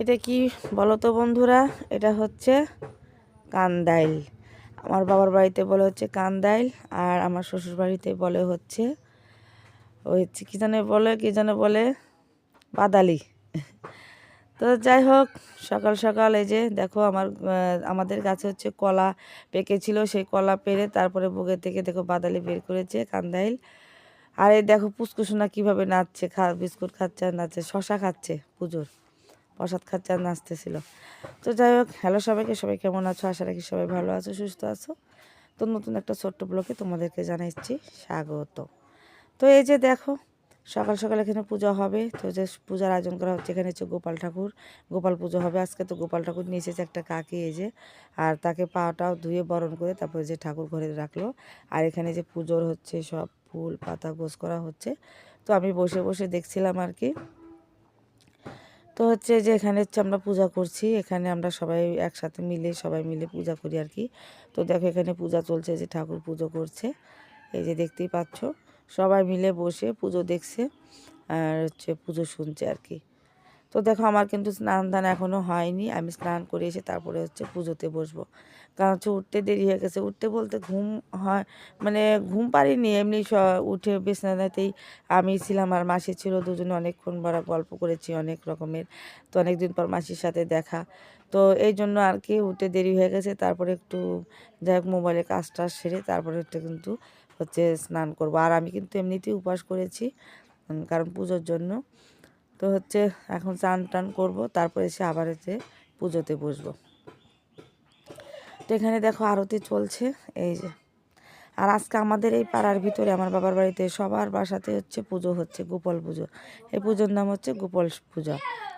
এটা কি বলো তো বন্ধুরা? এটা হচ্ছে কান্দাইল। আমার বাবার বাড়িতে বলে হচ্ছে কান্দাইল আর আমার শ্বশুর বাড়িতে বলে হচ্ছে ওই হচ্ছে কী জানে বলে, কী জানে বলে? বাদালি। তো যাই হোক, সকাল সকাল এই যে দেখো আমার আমাদের গাছে হচ্ছে কলা পেকেছিল। সেই কলা পেরে তারপরে বুকে থেকে দেখো বাদালি বের করেছে কান্দাইল। আর এই দেখো পুষ্কুসোনা কীভাবে নাচছে, খা বিস্কুট খাচ্ছে আর নাচছে, শশা খাচ্ছে পুজোর। প্রসাদ খাচ্ছে আর নাচতেছিল তো যাই হোক হ্যালো সবাইকে, সবাই কেমন আছো? আশা রাখি সবাই ভালো আছো, সুস্থ আছো। তো নতুন একটা ছোট্ট ব্লকে তোমাদেরকে জানাচ্ছি স্বাগত। তো এই যে দেখো, সকাল সকাল এখানে পূজা হবে। তো যে পূজার আয়োজন করা হচ্ছে এখানে হচ্ছে গোপাল ঠাকুর। গোপাল পুজো হবে। আজকে তো গোপাল ঠাকুর নিয়ে একটা কাকি এই যে, আর তাকে পাটাও ধুয়ে বরণ করে তারপরে যে ঠাকুর ঘরে রাখল। আর এখানে যে পুজোর হচ্ছে সব ফুল পাতা গোছ করা হচ্ছে। তো আমি বসে বসে দেখছিলাম আর কি তো হচ্ছে যে এখানে হচ্ছে আমরা পূজা করছি। এখানে আমরা সবাই একসাথে মিলে সবাই মিলে পূজা করি আর কি তো দেখো এখানে পূজা চলছে যে ঠাকুর পুজো করছে। এই যে দেখতেই পাচ্ছ, সবাই মিলে বসে পুজো দেখছে আর হচ্ছে পুজো শুনছে আর কি তো দেখো আমার কিন্তু স্নান দান এখনও হয়নি। আমি স্নান করে এসে তারপরে হচ্ছে পুজোতে বসবো। কারণ হচ্ছে উঠতে দেরি হয়ে গেছে। উঠতে বলতে ঘুম হয় মানে ঘুম পারিনি এমনি উঠে বিছানাতেই আমি ছিলাম আর মাসি ছিল। দুজনে অনেকক্ষণ বড় গল্প করেছি অনেক রকমের। তো অনেকদিন পর মাসির সাথে দেখা। তো এই জন্য আর কি উঠতে দেরি হয়ে গেছে। তারপরে একটু যাই হোক মোবাইলে কাজ টাজ সেরে তারপরে একটু কিন্তু হচ্ছে স্নান করব। আর আমি কিন্তু এমনিতেই উপাস করেছি কারণ পুজোর জন্য। তো হচ্ছে এখন চান টান করব, তারপরে এসে আবার হচ্ছে পুজোতে বসবো। তো এখানে দেখো আরতি চলছে, এই যে। আর আজকে আমাদের এই পাড়ার ভিতরে, আমার বাবার বাড়িতে সবার বাসাতে হচ্ছে পুজো হচ্ছে, গোপাল পুজো। এই পুজোর নাম হচ্ছে গোপাল পূজা।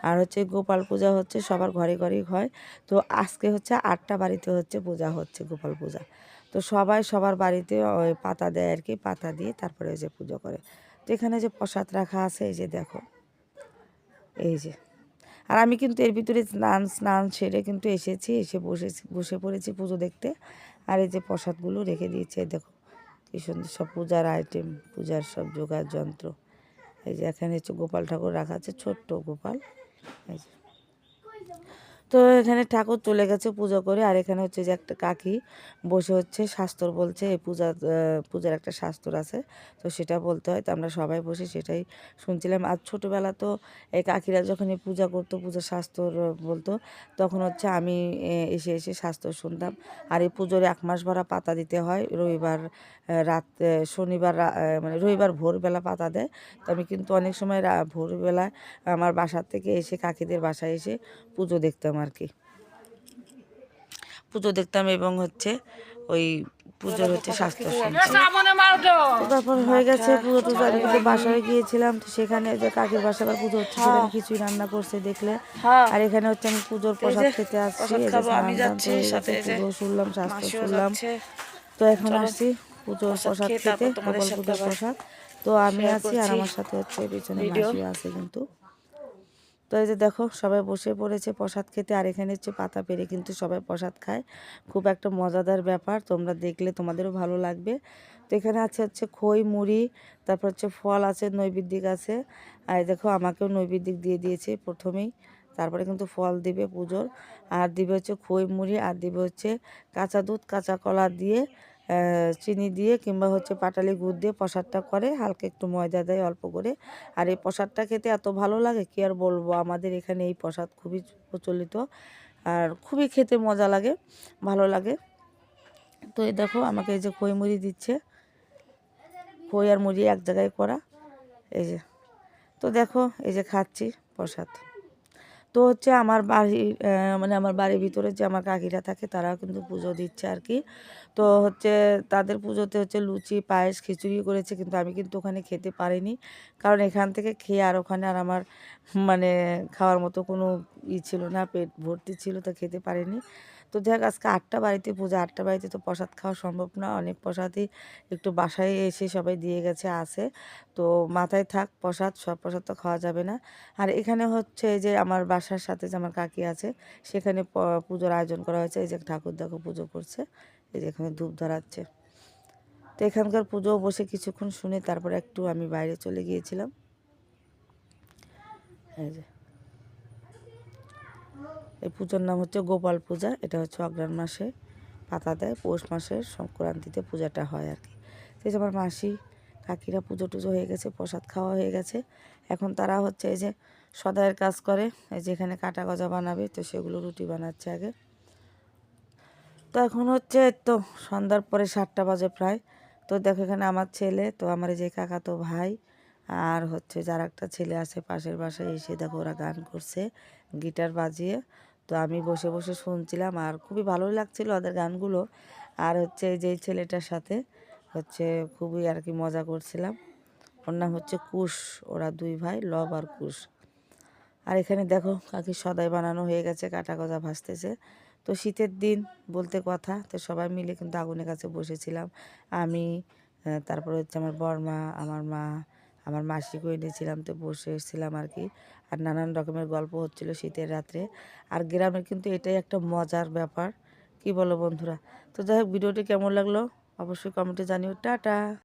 আর হচ্ছে গোপাল পূজা হচ্ছে সবার ঘরে ঘরেই হয়। তো আজকে হচ্ছে আটটা বাড়িতে হচ্ছে পূজা হচ্ছে গোপাল পূজা। তো সবাই সবার বাড়িতে ওই পাতা দেয় আর কি, পাতা দিয়ে তারপরে যে পুজো করে। তো এখানে যে প্রসাদ রাখা আছে, এই যে দেখো। এই যে। আর আমি কিন্তু এর ভিতরে স্নান স্নান সেরে কিন্তু এসেছি, এসে বসেছি, বসে পড়েছি পুজো দেখতে। আর এই যে প্রসাদগুলো রেখে দিয়েছে দেখো, কি সুন্দর সব পূজার আইটেম পূজার সব যোগার যন্ত্র। এই যে এখানে হচ্ছে গোপাল ঠাকুর রাখা আছে, ছোট্ট গোপাল। এই যে। তো এখানে ঠাকুর চলে গেছে পুজো করে, আর এখানে হচ্ছে যে একটা কাকি বসে হচ্ছে শাস্ত্র বলছে, এই পূজা পূজার একটা শাস্ত্র আছে, তো সেটা বলতে হয়, তো আমরা সবাই বসে সেটাই শুনছিলাম। আর ছোটোবেলা তো এই কাকিরা যখন এই পূজা করতো, পূজার শাস্ত্র বলতো, তখন হচ্ছে আমি এসে এসে শাস্ত্র শুনতাম। আর এই পুজোর এক মাস ভরা পাতা দিতে হয়, রবিবার রাত শনিবার মানে রবিবার ভোরবেলা পাতা দেয়। তো আমি কিন্তু অনেক সময় ভোরবেলায় আমার বাসার থেকে এসে কাকিদের বাসায় এসে পুজো দেখতাম আর কি পুজো দেখতাম এবং হচ্ছে ওই পুজোর হচ্ছে তো। তারপর হয়ে গেছে পুজো টুজো। আমি কিন্তু বাসায় গিয়েছিলাম তো সেখানে যে কাকির বাসা আবার পুজো হচ্ছে সেখানে কিছুই রান্না করছে দেখলে। আর এখানে হচ্ছে আমি পুজোর প্রসাদ খেতে আসছি পুজো শুনলাম শাস্ত্র শুনলাম। তো এখন আসছি পুজোর প্রসাদ খেতে গোপাল পুজোর প্রসাদ। তো আমি আছি আর আমার সাথে হচ্ছে পিছনে আছে কিন্তু। তো এই যে দেখো, সবাই বসে পড়েছে প্রসাদ খেতে, আর এখানে হচ্ছে পাতা পেরে কিন্তু সবাই প্রসাদ খায়। খুব একটা মজাদার ব্যাপার, তোমরা দেখলে তোমাদেরও ভালো লাগবে। তো এখানে আছে হচ্ছে খই, মুড়ি, তারপর হচ্ছে ফল আছে, নৈবেদ্যিক আছে। আর দেখো, আমাকেও নৈবেদ্যিক দিয়ে দিয়েছে প্রথমেই। তারপরে কিন্তু ফল দিবে পুজোর। আর দিবে হচ্ছে খই, মুড়ি, আর দিবে হচ্ছে কাঁচা দুধ, কাঁচা কলা দিয়ে চিনি দিয়ে কিংবা হচ্ছে পাটালি গুড় দিয়ে প্রসাদটা করে, হালকা একটু ময়দা দেয় অল্প করে। আর এই প্রসাদটা খেতে এত ভালো লাগে, কি আর বলব? আমাদের এখানে এই প্রসাদ খুবই প্রচলিত আর খুবই খেতে মজা লাগে, ভালো লাগে। তো এই দেখো, আমাকে এই যে খই মুড়ি দিচ্ছে। খই আর মুড়ি এক জায়গায় করা, এই যে। তো দেখো, এই যে খাচ্ছি প্রসাদ। তো হচ্ছে আমার বাড়ি মানে আমার বাড়ির ভিতরে যে আমার কাকিরা থাকে তারা কিন্তু পুজো দিচ্ছে আর কি তো হচ্ছে তাদের পুজোতে হচ্ছে লুচি, পায়েস, খিচুড়ি করেছে কিন্তু আমি কিন্তু ওখানে খেতে পারিনি। কারণ এখান থেকে খেয়ে আর ওখানে আর আমার মানে খাওয়ার মতো কোনো ই ছিল না, পেট ভর্তি ছিল তা খেতে পারিনি। তো দেখ আজকে আটটা বাড়িতে পূজা, আটটা বাড়িতে তো প্রসাদ খাওয়া সম্ভব না, অনেক প্রসাদই একটু বাসায় এসে সবাই দিয়ে গেছে, আছে। তো মাথায় থাক, প্রসাদ, সব প্রসাদ তো খাওয়া যাবে না। আর এখানে হচ্ছে যে আমার বাসার সাথে যে আমার কাকি আছে, সেখানে পুজোর আয়োজন করা হয়েছে। এই যে ঠাকুর দেখো পুজো করছে, এই যে এখানে ধূপ ধরাচ্ছে। তো এখানকার পুজো বসে কিছুক্ষণ শুনে তারপর একটু আমি বাইরে চলে গিয়েছিলাম। এই যে। এই পুজোর নাম হচ্ছে গোপাল পূজা। এটা হচ্ছে অগ্রাণ মাসে পাতা দেয়। পৌষ মাসের সংক্রান্তিতে পূজাটা হয় আর কি। যে আমার মাসি, কাকিরা পুজো টুজো হয়ে গেছে, প্রসাদ খাওয়া হয়ে গেছে। এখন তারা হচ্ছে এই যে সদায়ের কাজ করে, এই যে এখানে কাটা গজা বানাবে, তো সেগুলো রুটি বানাচ্ছে আগে। তো এখন হচ্ছে তো সন্ধ্যার পরে সাতটা বাজে প্রায়। তো দেখো এখানে আমার ছেলে, তো আমার এই যে কাকা তো ভাই আর হচ্ছে যার একটা ছেলে আছে পাশের বাসায়, এসে দেখো ওরা গান করছে, গিটার বাজিয়ে। তো আমি বসে বসে শুনছিলাম আর খুবই ভালো লাগছিল ওদের গানগুলো। আর হচ্ছে এই যে ছেলেটার সাথে হচ্ছে খুবই আর কি মজা করছিলাম। ওর নাম হচ্ছে কুশ, ওরা দুই ভাই, লব আর কুশ। আর এখানে দেখো কাকি সদাই বানানো হয়ে গেছে, কাটা গজা ভাসতেছে। তো শীতের দিন বলতে কথা, তো সবাই মিলে কিন্তু আগুনের কাছে বসেছিলাম। আমি তারপর হচ্ছে আমার বড়মা আমার মা আমার মাসিকে এনেছিলাম তো বসে এসেছিলাম আর কি। আর নানান রকমের গল্প হচ্ছিল শীতের রাত্রে। আর গ্রামের কিন্তু এটাই একটা মজার ব্যাপার। কি বলো বন্ধুরা? তো যাই হোক, ভিডিওটি কেমন লাগল? অবশ্যই কমেন্টে জানিও। টাটা!